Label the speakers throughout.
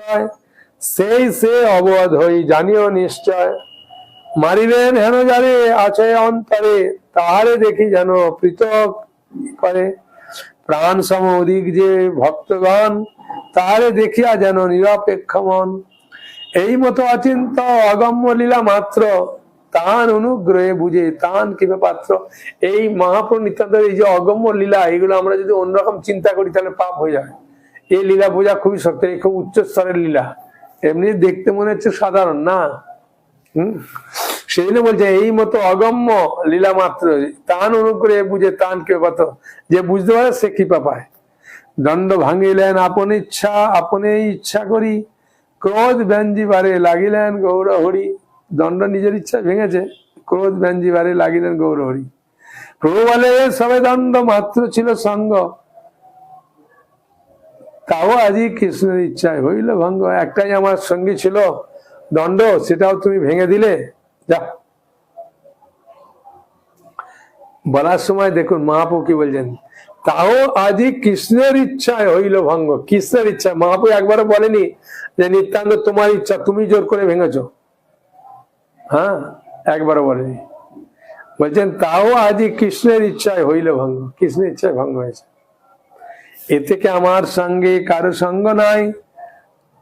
Speaker 1: হৃদয় সেই সে অবধ হই জানিও নিশ্চয়। মারিবেন হেন যারে আছে অন্তরে, তাহারে দেখি যেন পৃথক করে। প্রাণ সম অধিক যে ভক্তগণ, তাহারে দেখিয়া যেন নিরপেক্ষ মন। এই মতো অচিন্ত অগম্য লীলা মাত্র তান অনুগ্রহে বুঝে তান কীভাবে পাত্র। এই মহাপ্রভু এই যে অগম্য লীলা, এগুলো আমরা যদি অন্যরকম চিন্তা করি, তাহলে পাপ হয়ে যায় এই লীলা বোঝা খুবই শক্ত, এই খুব উচ্চ স্তরের লীলা। এমনি দেখতে মনে হচ্ছে সাধারণ, না? সেই বলছে, এই মতো অগম্য লীলা মাত্র, তান অনুগ্রহে বুঝে তান কে কত যে বুঝতে পারে সে কৃপা পায়। দণ্ড ভাঙিলেন আপন ইচ্ছা আপনে ইচ্ছা করি। ক্রোধ ব্যঞ্জিবারে লাগিলেন গৌর হরি। দণ্ড নিজের ইচ্ছা ভেঙেছে, ক্রোধ ব্যঞ্জিবারে লাগিলেন গৌর হরি। প্রভু বলে সবে দণ্ড মাত্র ছিল সঙ্গ। তাও আজই কৃষ্ণের ইচ্ছায় হইল ভঙ্গ। একটাই আমার সঙ্গী ছিল, দণ্ড, সেটাও তুমি ভেঙে দিলে। যা। বলার সময় দেখুন, মহাপু কি বলছেন? তাও আজই কৃষ্ণের ইচ্ছায় হইল ভঙ্গ। কৃষ্ণের ইচ্ছা। মহাপু একবারও বলেনি যে নিত্যান্ত তোমার ইচ্ছা, তুমি জোর করে ভেঙেছ। হ্যাঁ একবারও বলেনি। বলছেন, তাও আজই কৃষ্ণের ইচ্ছায় হইল ভঙ্গ। কৃষ্ণের ইচ্ছায় ভঙ্গ হয়েছে। এ থেকে আমার সঙ্গে কারও সঙ্গ নাই।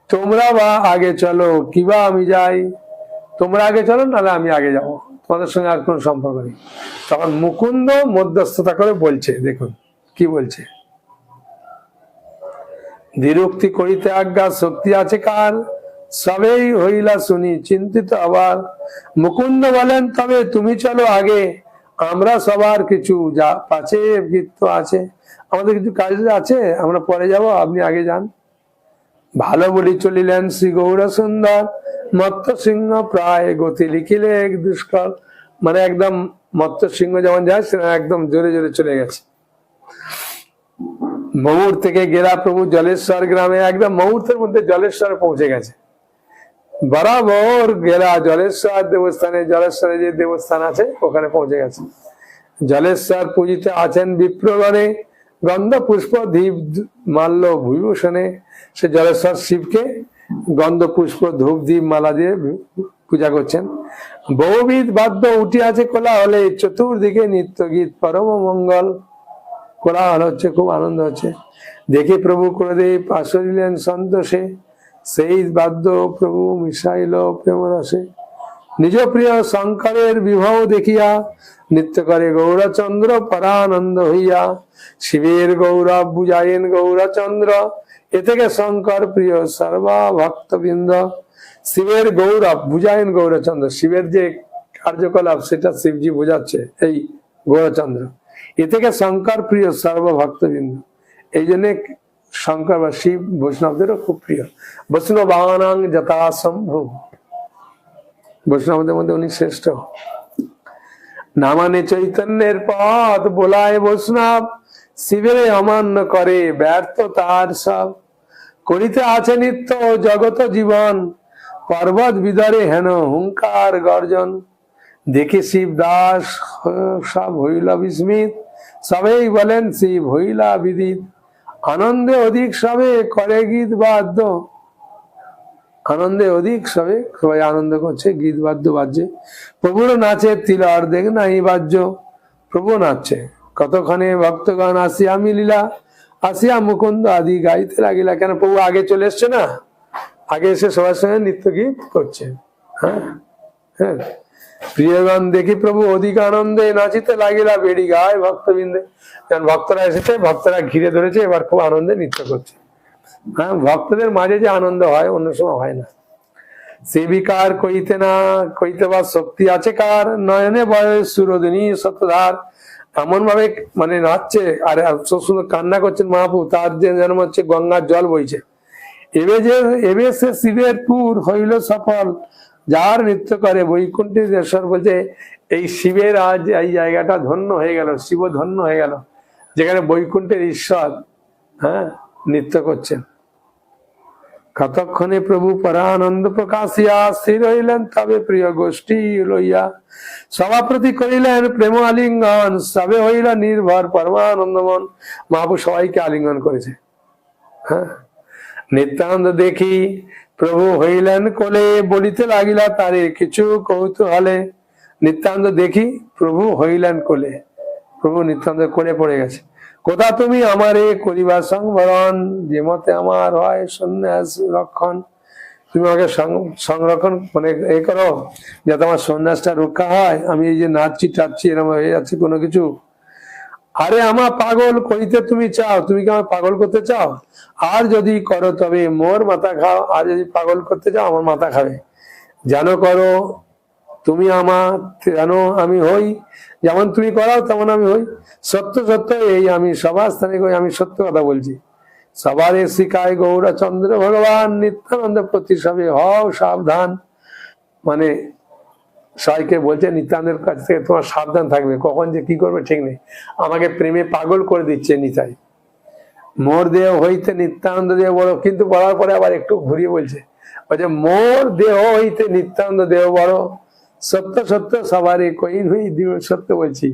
Speaker 1: তোমরা বা আগে চলো কিবা আমি যাই? তোমরা আগে চলো, নাহলে আমি আগে যাব। তোমাদের সঙ্গে আর কোনো সম্পর্ক নেই। তখন মুকুন্দ মধ্যস্থতা করে বলছে, দেখুন, কি বলছে? বিরক্তি করিতে আজ্ঞা, শক্তি আছে কার? সবেই হইলা শুনি, চিন্তিত আবার। মুকুন্দ বলেন, তবে তুমি চলো আগে, আমরা সবার কিছু যা পাছে, বৃত্ত আছে। আমাদের কিছু কাজ আছে, আমরা পরে যাব, আপনি আগে যান। ভালো বলি চলিলেন শ্রী গৌর সুন্দর মত্ত সিংহ প্রায় গতি লিখিলে দুষ্কর। মানে একদম মত্ত সিংহ যেমন যায় সেরকম একদম জোরে জোরে চলে গেছে। ময়ূর থেকে গেরা প্রভু জলেশ্বর গ্রামে, একদম মুহূর্তের মধ্যে জলেশ্বর পৌঁছে গেছে। বরাবর গেরা জলেশ্বর দেবস্থানে, জলেশ্বরে যে দেবস্থান আছে, ওখানে পৌঁছে গেছে। জলেশ্বর পূজিতে আছেন বিপ্রগণে গন্ধ পুষ্প ধীপ মাল্য ভূষণে সে জলেশ্বর শিবকে গন্ধ পুষ্প ধূপ দ্বীপ মালা দিয়ে পূজা করছেন। বহুবিধ বাদ্য উঠে আছে কোলা হলে চতুর্দিকে নিত্য গীত পরম মঙ্গল। কোলা কোলাহল হচ্ছে, খুব আনন্দ হচ্ছে। দেখে প্রভু কুলদেব আসরিলেন সন্তোষে, সেই বাদ্য প্রভু মিশাইল প্রেমরসে। নিজ প্রিয় শঙ্করের বিবাহ দেখিয়া নৃত্য করে গৌরচন্দ্র পরানন্দ হইয়া শিবের গৌরব বুঝাইন গৌরচন্দ্র এ থেকে শঙ্কর প্রিয় সর্বা ভক্তবৃন্দ শিবের গৌরব বুঝাইন গৌরচন্দ্র। শিবের যে কার্যকলাপ, সেটা শিবজি বোঝাচ্ছে, এই গৌরচন্দ্র। এ থেকে শঙ্কর প্রিয় সর্বভক্তবৃন্দ। এই জন্যে শঙ্কর বা শিব বৈষ্ণবদেরও খুব প্রিয়। বৈষ্ণবানাং যথাসম্ভব। বৈষ্ণবদের মধ্যে উনি শ্রেষ্ঠ। নামানে চৈতন্যের পথ বোলায় বৈষ্ণব, শিবের অমান্য করে ব্যর্থ তার সব। করিতে আছে নিত্য জগত জীবন, পর্বত বিদরে হেন হুঙ্কার গর্জন। দেখে শিব দাস, সব হইল বিস্মিত, সবেই বলেন শিব হইলা বিদিত। আনন্দে অধিক সবে করে গীত বাদ্য। আনন্দে অধিক সবে সবাই আনন্দ করছে, গীত বাদ্য বাজছে। প্রভুর নাচে তিল অর্ধেক নাই বাজ্য প্রভু নাচছে। কতক্ষণে ভক্তগণ আসিয়া মিলিলা, আসিয়া মুকুন্দ আদি গাইতে লাগিলা। কেন প্রভু আগে চলে এসছে না? আগে এসে সবার সঙ্গে নৃত্য গীত করছে। হ্যাঁ হ্যাঁ। প্রিয়গণ, দেখি প্রভু অধিক আনন্দে নাচিতে লাগিলা বেড়ি গায় ভক্তবৃন্দে। যখন ভক্তরা এসেছে, ভক্তরা ঘিরে ধরেছে, এবার খুব আনন্দে নৃত্য করছে। হ্যাঁ ভক্তদের মাঝে যে আনন্দ হয়, অন্য সময় হয় না। সেবিকার কইতে না, কইতে বা শক্তি আছে কার? নয়নে বয়স সুরদিনী শতধার এমন ভাবে মানে নাচছে, আর সুন্দর কান্না করছেন মহাপু তার যে যেন হচ্ছে গঙ্গার জল বইছে। এবে যে, এবে সে শিবের পুর হইল সফল, যার নৃত্য করে বৈকুণ্ঠী দেশ্বর বলছে, এই শিবের আজ এই জায়গাটা ধন্য হয়ে গেল, শিব ধন্য হয়ে গেল। যেখানে বৈকুণ্ঠের ঈশ্বর হ্যাঁ নৃত্য করছেন। কতক্ষণে প্রভু পরানন্দ প্রকাশিয়া স্থির হইলেন, তবে প্রিয় গোষ্ঠী লইয়া সভাপ্রতি করিলেন প্রেম আলিঙ্গন, সবে হইল নির্ভর পরমানন্দমন। মহাপু সবাইকে আলিঙ্গন করেছে। হ্যাঁ? নিত্যানন্দ দেখি প্রভু হইলেন কোলে, বলিতে লাগিলা তারে কিছু কৌতূহলে। নিত্যানন্দ দেখি প্রভু হইলেন কোলে। প্রভু নিত্যানন্দ কোলে পড়ে গেছে। কোথা তুমি আমারে করিবার সংবরণ? যে মতে আমার হয় সন্ন্যাস রক্ষণ। তুমি আমাকে সংরক্ষণ মানে এ করো, যাতে আমার সন্ন্যাসটা রক্ষা হয়। আমি এই যে নাচছি, টাচ্ছি এরকম হয়ে যাচ্ছে কোনো কিছু? আরে আমার পাগল, করিতে তুমি চাও? তুমি কি আমার পাগল করতে চাও? আর যদি করো তবে মোর মাথা খাও, আর যদি পাগল করতে চাও, আমার মাথা খাবে। জানো করো তুমি আমার যেন আমি হই, যেমন তুমি করাও তেমন আমি হই। সত্য সত্য এই আমি সবার স্থানে আমি সত্য কথা বলছি। সবার শিকায় গৌরচন্দ্র ভগবান, নিত্যানন্দ প্রতি সবে হও সাবধান। মানে সবাইকে বলছে, নিত্যানন্দের কাছ থেকে তোমার সাবধান থাকবে। কখন যে কি করবে ঠিক নেই। আমাকে প্রেমে পাগল করে দিচ্ছে নিতাই। মোর দেহ হইতে নিত্যানন্দ দেহ বড়। কিন্তু বলার পরে আবার একটু ঘুরিয়ে বলছে বলছে মোর দেহ হইতে নিত্যানন্দ দেহ বড়। সত্য সত্য সবারই কই হই দিও সত্য বলছি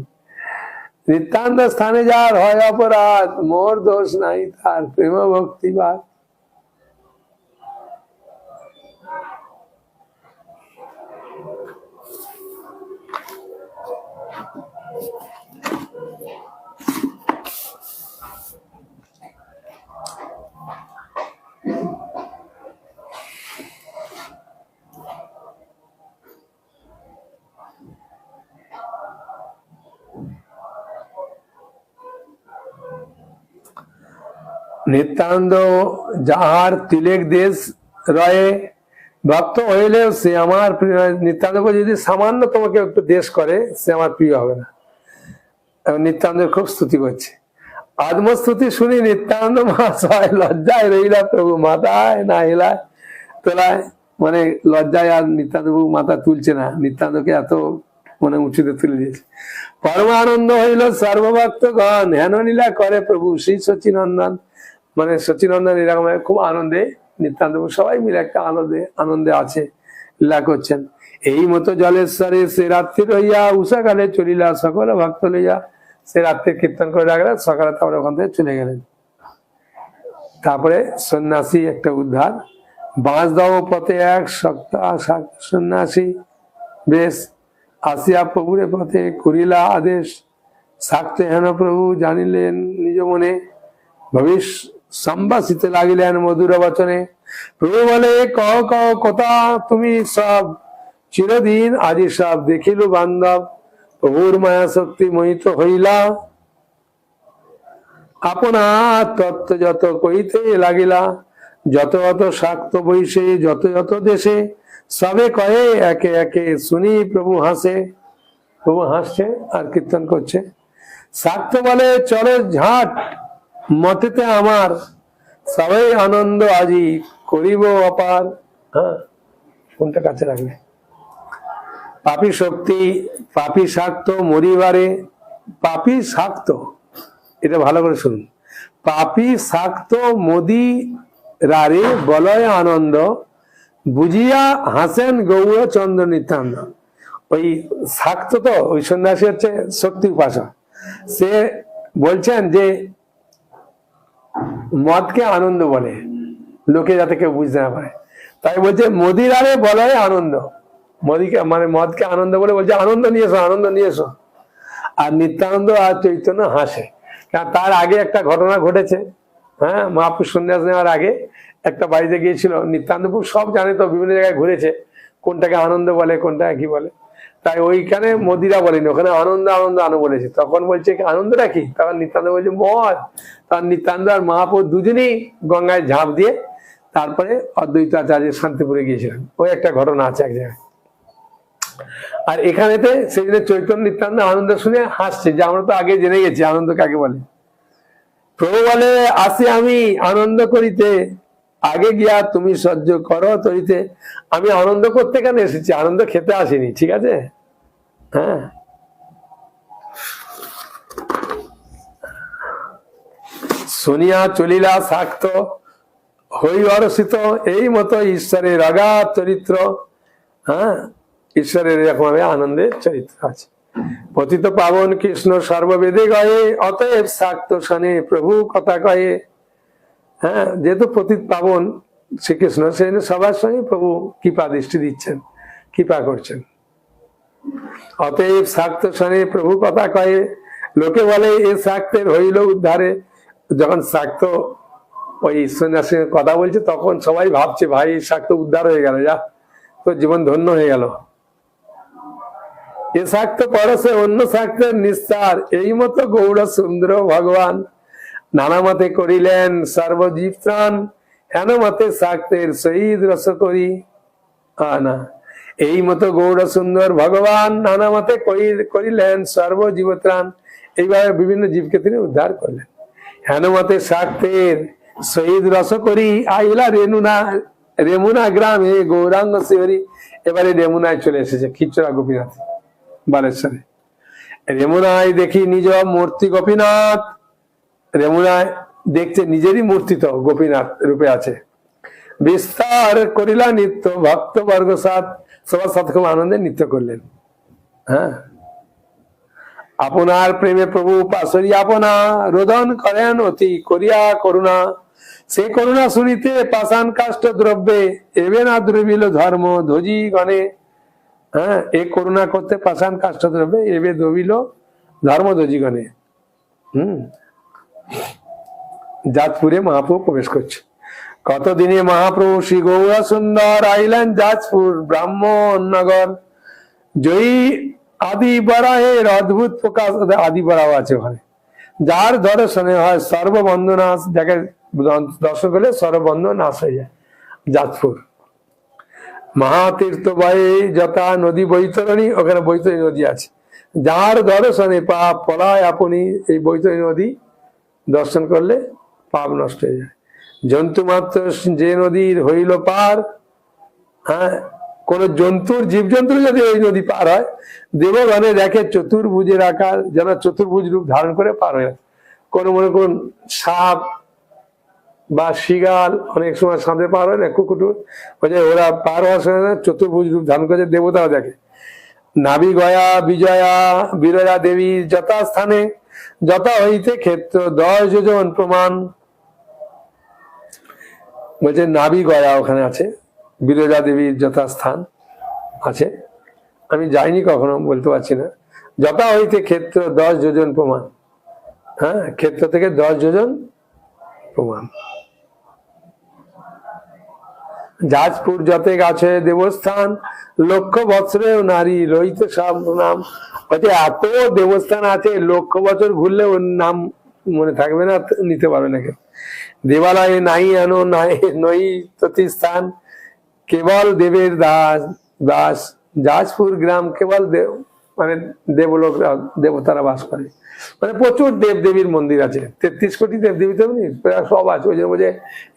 Speaker 1: নিত্যানন্দ স্থানে যার হয় অপরাধ মোর দোষ নাই তার প্রেম ভক্তিবাদ নিত্যানন্দ যাহার তিলেক দেশ রয়ে, ভক্ত হইলেও সে আমার প্রিয়। নয়। নিত্যানন্দ যদি সামান্য তোমাকে একটু দেশ করে, সে আমার প্রিয় হবে না। এবং নিত্যানন্দের খুব স্তুতি করছে। আত্মস্তুতি শুনি নিত্যানন্দ মহাশয় লজ্জায় রইলা প্রভু মাথায়, না হেলায় তোলায়। মানে লজ্জায় আর নিত্যানন্দ মাথা তুলছে না। নিত্যানন্দকে এত মানে উঁচুতে তুলে দিয়েছে। পরমানন্দ হইল সর্বভক্তগণ। হেন লীলা করে প্রভু শ্রী সচিনন্দন। মানে সচিনন্দন এরকম খুব আনন্দে, নিত্যান্ত সবাই মিলে একটা আনন্দে আনন্দে আছে, লীলা করছেন। এই মতো জলেশ্বরে সে রাত্রি রইয়া উষাকালে চলিলা সকল ভক্ত লইয়া, সে রাত্রে কীর্তন করে রাখলে সকালে তারপরে ওখান থেকে চলে গেলেন। তারপরে সন্ন্যাসী একটা উদ্ধার। বাঁশ দাও পথে এক সপ্তাহ সন্ন্যাসী, বেশ। আসিয়া প্রভুরে পথে করিলা আদেশ। সাক্তে হেন প্রভু জানিলেন নিজ মনে। ভবিষ্য সম্ভাষিতে লাগিলেন মধুর বচনে। প্রভু বলে কহ কহ কথা, তুমি সব। চিরদিন আজি সব দেখিল বান্ধব। প্রভুর মায়া শক্তি মোহিত হইলা। আপনার তত্ত্ব যত কইতে লাগিলা, যত যত শাক্ত বৈশে, যত যত দেশে, সবে কয়ে একে একে শুনি প্রভু হাসে। প্রভু হাসছে আর কীর্তন করছে। শাক্ত বলে, চলে ঝাট। মতেতে আমার সবাই আনন্দ আজি করিব অপার। হ্যাঁ কোনটা কাছে রাখবে পাপি শক্তি, পাপি শাক্ত মরিবারে, পাপি শাক্ত এটা ভালো করে শুনুন। পাপি শাক্ত মোদি রারে বলয় আনন্দ, বুঝিয়া হাসেন গৌরচন্দ্র নিত্যানন্দ। ওই শাক্ত তো ওই সন্ন্যাসী হচ্ছে শক্তি উপাসক। সে বলছেন যে মদকে আনন্দ বলে। লোকে যাতে কেউ বুঝতে না পারে। তাই বলছে মোদির আরে বলয় আনন্দ। মোদিকে মানে মদকে আনন্দ বলে বলছে, আনন্দ নিয়ে এসো, আনন্দ নিয়ে এসো। আর নিত্যানন্দ আর চৈতন্য হাসে। কারণ তার আগে একটা ঘটনা ঘটেছে। হ্যাঁ মহাপুর সন্ন্যাস নেওয়ার আগে একটা বাড়িতে গিয়েছিল। নিত্যানন্দপুর সব জানে তো, বিভিন্ন জায়গায় ঘুরেছে। কোনটাকে আনন্দ বলে কোনটাকে কি বলে। তাই ওইখানে মোদিরা বলেনি, ওখানে আনন্দ আনন্দ আনো বলেছে। তখন বলছে আনন্দটা কি? তখন নিত্যানন্দ বলছে মদ তখন নিত্যানন্দ আর মহাপুর দুজনেই গঙ্গায় ঝাঁপ দিয়ে তারপরে অদ্বৈত আচার্য শান্তিপুরে গিয়েছিলেন। ওই একটা ঘটনা আছে এক জায়গায়। আর এখানেতে জন্য চৈতন্য নিত্যানন্দ আনন্দ শুনে হাসছে, যে আমরা তো আগে জেনে গেছি, আনন্দ কাকে বলে? প্রভু বলে, আসি আমি আনন্দ করিতে। আগে গিয়া তুমি সহ্য করো তরিতে আমি আনন্দ করতে কেন এসেছি? আনন্দ খেতে আসিনি, ঠিক আছে? হ্যাঁ। শুনিয়া চলিলা শাক্ত, হই অরসিত, এই মতো ঈশ্বরের রাগা চরিত্র হ্যাঁ? ঈশ্বরের এরকম আনন্দের চরিত্র আছে। পতিত পাবন কৃষ্ণ সর্ববেদে গয়ে, অতএব শাক্ত শনে প্রভু কথা কয়ে হ্যাঁ যেহেতু পতিত পাবন শ্রীকৃষ্ণ, সেই সবার সঙ্গে প্রভু কৃপা দৃষ্টি দিচ্ছেন, কৃপা করছেন। অতএব শাক্ত শনে প্রভু কথা কয়ে, লোকে বলে, এ শাক্তের হইল উদ্ধারে। যখন শাক্ত ওই সন্ন্যাসীর কথা বলছে, তখন সবাই ভাবছে, ভাই শাক্ত উদ্ধার হয়ে গেল, যা, তোর জীবন ধন্য হয়ে গেল। এ শাক্ত পরশে অন্য শাক্তের নিস্তার, এই মতো গৌড় সুন্দর ভগবান নানা মতে করিলেন সর্বজীব ত্রাণ হেন মতে শাক্তের শহীদ রস করি। আনা, এই মতো গৌড় সুন্দর ভগবান নানা মতে করি- করিলেন সর্বজীবত্রাণ এইভাবে বিভিন্ন জীবকে তিনি উদ্ধার করলেন। হেন মতে শাক্তের শহীদ রস করি, আইলা রেনুনা রেমুনা গ্রামে গৌরাঙ্গ শিহরি। এবারে রেমুনায় চলে এসেছে খিচড়া গোপীনাথ, বালেশ্বরে। রেমুনায় দেখি নিজ মূর্তি গোপীনাথ রেমুনায় দেখছে নিজেরই মূর্তি তো গোপীনাথ রূপে আছে। বিস্তার করিলা নিত্য, ভক্ত বর্গ সাত সবার সাথে খুব আনন্দে নৃত্য করলেন। হ্যাঁ? আপনার প্রেমে প্রভু পাশরি আপনা, রোদন করেন অতি করিয়া করুণা। সে করুণা শুনিতে পাষাণ কাষ্ট দ্রব্যে, এবে না দ্রবিল ধর্ম ধ্বজি গণে। হ্যাঁ? এ করুণা করতে পাষাণ কাষ্ট দ্রব্যে, এবে দবিল ধর্ম ধ্বজি গণে। হম? যাজপুরে মহাপ্রভু প্রবেশ করছে। কতদিনে মহাপ্রভু শ্রী গৌরা সুন্দর আইলেন যাজপুর ব্রাহ্মণ নগর। জয়ী আদি বরাহের অদ্ভুত প্রকাশ আদি বরাও আছে ওখানে। যার দর্শনে হয় সর্ববন্ধ নাশ যাকে দর্শন করলে সর্ববন্ধ নাশ হয়ে যায় যাজপুর। মহাতীর্থ বয়ে যথা নদী বৈতরণী, ওখানে বৈতরণী নদী আছে। যার দর্শনে পাপ, পলায় আপনি এই বৈতরণী নদী দর্শন করলে পাপ নষ্ট হয়ে যায়। জন্তু মাত্র যে নদীর হইল পার হ্যাঁ কোন জন্তুর, জীবজন্তুর যদি ওই নদী পার হয় দেবগণে দেখে চতুর্ভুজের আকার যেন চতুর্ভুজ রূপ ধারণ করে পার হয়ে। কোন মনে করুন, সাপ বা শিগাল অনেক সময় সাঁতে পার হয় না কুকুটুর ওরা পার হওয়ার সময় চতুর্ভুজ রূপ ধারণ করে দেবতাও দেখে। নাবি গয়া, বিজয়া বিরজা দেবীর যথাস্থানে, যথা হইতে ক্ষেত্র দশ যোজন প্রমাণ। বলছে নাবি গয়া ওখানে আছে, বিরজা দেবীর যথাস্থান আছে। আমি যাইনি কখনো, বলতে পারছি না। যথা হইতে ক্ষেত্র দশ যোজন প্রমাণ। হ্যাঁ ক্ষেত্র থেকে দশ যোজন প্রমাণ। যাজপুর যতে গাছে দেবস্থান, লক্ষ বছরেও নারী রহিত সব নাম হচ্ছে এত দেবস্থান আছে, লক্ষ বছর ঘুরলে ওর নাম মনে থাকবে না, নিতে পারবে না কেউ। দেবালয়ে নাই আনো নাই, নই প্রতিস্থান কেবল দেবের দাস দাস, যাজপুর গ্রাম কেবল দেব মানে দেবলোক, দেবতারা বাস করে। মানে প্রচুর দেব দেবীর মন্দির আছে। তেত্রিশ কোটি দেব দেবী তেমনি সব আছে। ওই জন্য বোঝে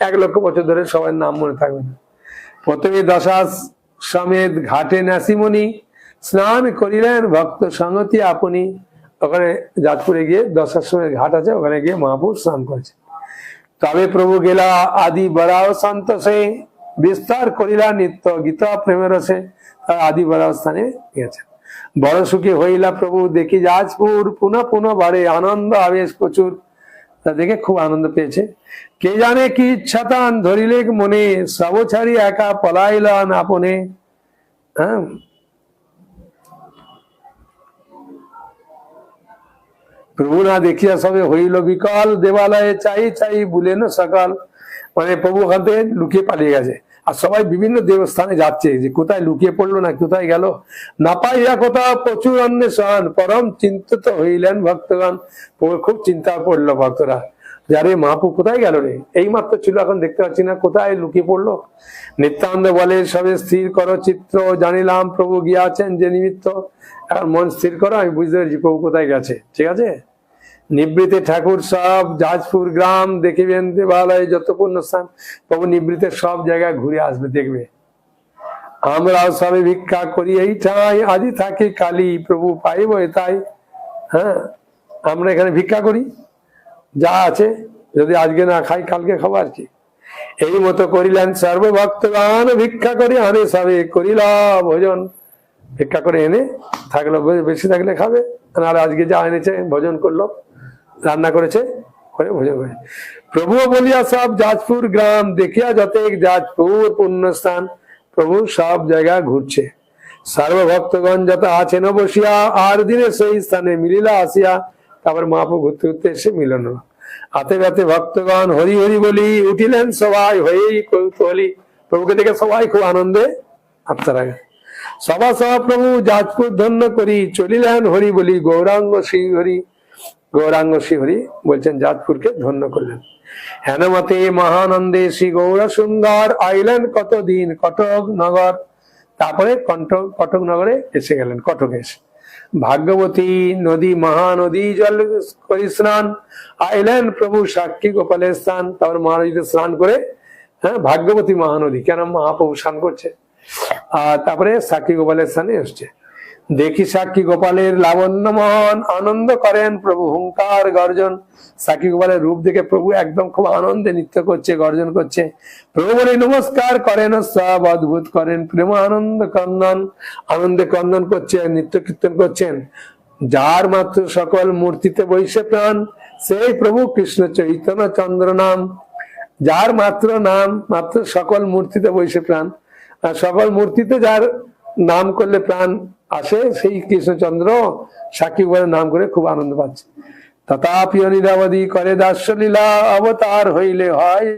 Speaker 1: এক লক্ষ বছর ধরে সবার নাম মনে থাকবে না। প্রথমে দশাস সমেত ঘাটে নাসিমণি, স্নান করিলেন ভক্ত সঙ্গতি আপনি। ওখানে যাজপুরে গিয়ে দশার সময় ঘাট আছে, ওখানে গিয়ে মহাপুর স্নান করেছে। তবে প্রভু গেলা আদি বরাও সন্তোষে বিস্তার করিলা নিত্য গীতা প্রেমের রসে তার আদি স্থানে গেছে বড় সুখী হইলা প্রভু, দেখি যাজপুর, পুনঃ পুনঃ বাড়ে, আনন্দ আবেশ প্রচুর। তা দেখে খুব আনন্দ পেয়েছে। কে জানে কি ইচ্ছা ধরিলে মনে, সব ছাড়ি একা পলাইলান আপনে। হ্যাঁ? প্রভু না দেখিয়া সবে হইল বিকল, দেবালয়ে চাই চাই বুলেন সকাল। মানে প্রভু ওখান থেকে লুকিয়ে পালিয়ে গেছে। আর সবাই বিভিন্ন দেবস্থানে যাচ্ছে যে কোথায় লুকিয়ে পড়ল না, কোথায় গেল? না পাইয়া কোথাও প্রচুর অন্বেষণ। পরম চিন্তিত হইলেন ভক্তগণ। খুব চিন্তা পড়ল ভক্তরা। যারে মহাপু কোথায় গেল রে? এই মাত্র ছিল, এখন দেখতে পাচ্ছি না, কোথায় লুকিয়ে পড়ল? নিত্যানন্দ বলে, সবে স্থির করো চিত্র, জানিলাম প্রভু গিয়াছেন যে নিমিত্ত। এখন মন স্থির করো, আমি বুঝতে পেরেছি কৌ কোথায় গেছে, ঠিক আছে? নিবৃতে ঠাকুর সব জাজপুর গ্রাম, দেখিবেন দেবালয় যত স্থান প্রভু নিবৃতের সব জায়গায় ঘুরে আসবে, দেখবে। আমরাও সবে ভিক্ষা করি এই ঠাই আদি থাকি কালী, প্রভু পাইব তাই হ্যাঁ? আমরা এখানে ভিক্ষা করি, যা আছে, যদি আজকে না খাই, কালকে খাবার কি। এই মতো করিলেন সর্বভক্তগণ, ভিক্ষা করি আনে সবে করিল ভোজন। ভিক্ষা করে এনে থাকল বেশি থাকলে খাবে আর আজকে যা এনেছে, ভোজন করল, রান্না করেছে, করে ভোজন প্রভু বলিয়া, সব যাজপুর গ্রাম দেখিয়া যতেক যাজপুর পুণ্যস্থান, প্রভু সব জায়গা ঘুরছে। সর্বভক্তগণ যত আছেন বসিয়া আর দিনে সেই স্থানে মিলিলা আসিয়া, তারপর মাপু ঘুরতে ঘুরতে এসে মিলন। হাতে হাতে ভক্তগণ হরি হরি বলি উঠিলেন সবাই, হয়েই কৌতূহলী। প্রভুকে দেখে সবাই খুব আনন্দে আত্মারা সভা প্রভু যাজপুর ধন্য করি, চলিলেন হরি বলি, গৌরাঙ্গ শ্রী হরি, গৌরাঙ্গ শ্রী হরি বলছেন যাজপুরকে ধন্য করলেন। হেনমতে মহানন্দে শ্রী গৌর সুন্দর আইলেন কতদিন? কটক নগর। তারপরে কটক কটক নগরে এসে গেলেন, কটকে এসে। ভাগ্যবতী নদী, মহানদী, জল করি স্নান, আইলেন প্রভু সাক্ষী গোপালের স্নান তারপর মহানদীতে স্নান করে হ্যাঁ ভাগ্যবতী মহানদী, কেন মহাপ্রভু স্নান করছে? আর তারপরে সাক্ষী গোপালের স্থানে এসছে। দেখি সাক্ষী গোপালের লাবণ্য মহান আনন্দ করেন, প্রভু হুঙ্কার গর্জন। সাক্ষী গোপালের রূপ দেখে প্রভু একদম খুব আনন্দে নৃত্য করছে, গর্জন করছে। প্রভু বলে, নমস্কার করেন সব, অদ্ভুত করেন, প্রেম আনন্দ কন্দন, আনন্দে কন্দন করছেন, নৃত্য কীর্তন করছেন। যার মাত্র সকল মূর্তিতে বৈশে প্রাণ, সেই প্রভু কৃষ্ণ চৈতন্য চন্দ্র নাম। যার মাত্র নাম, মাত্র সকল মূর্তিতে বৈশে প্রাণ আর সকল মূর্তিতে যার নাম করলে প্রাণ আসে, সেই কৃষ্ণচন্দ্র সাক্ষী বলে নাম করে খুব আনন্দ পাচ্ছে। তথাপি নিরাবধি করে দাস্য লীলা অবতার হইলে হয়।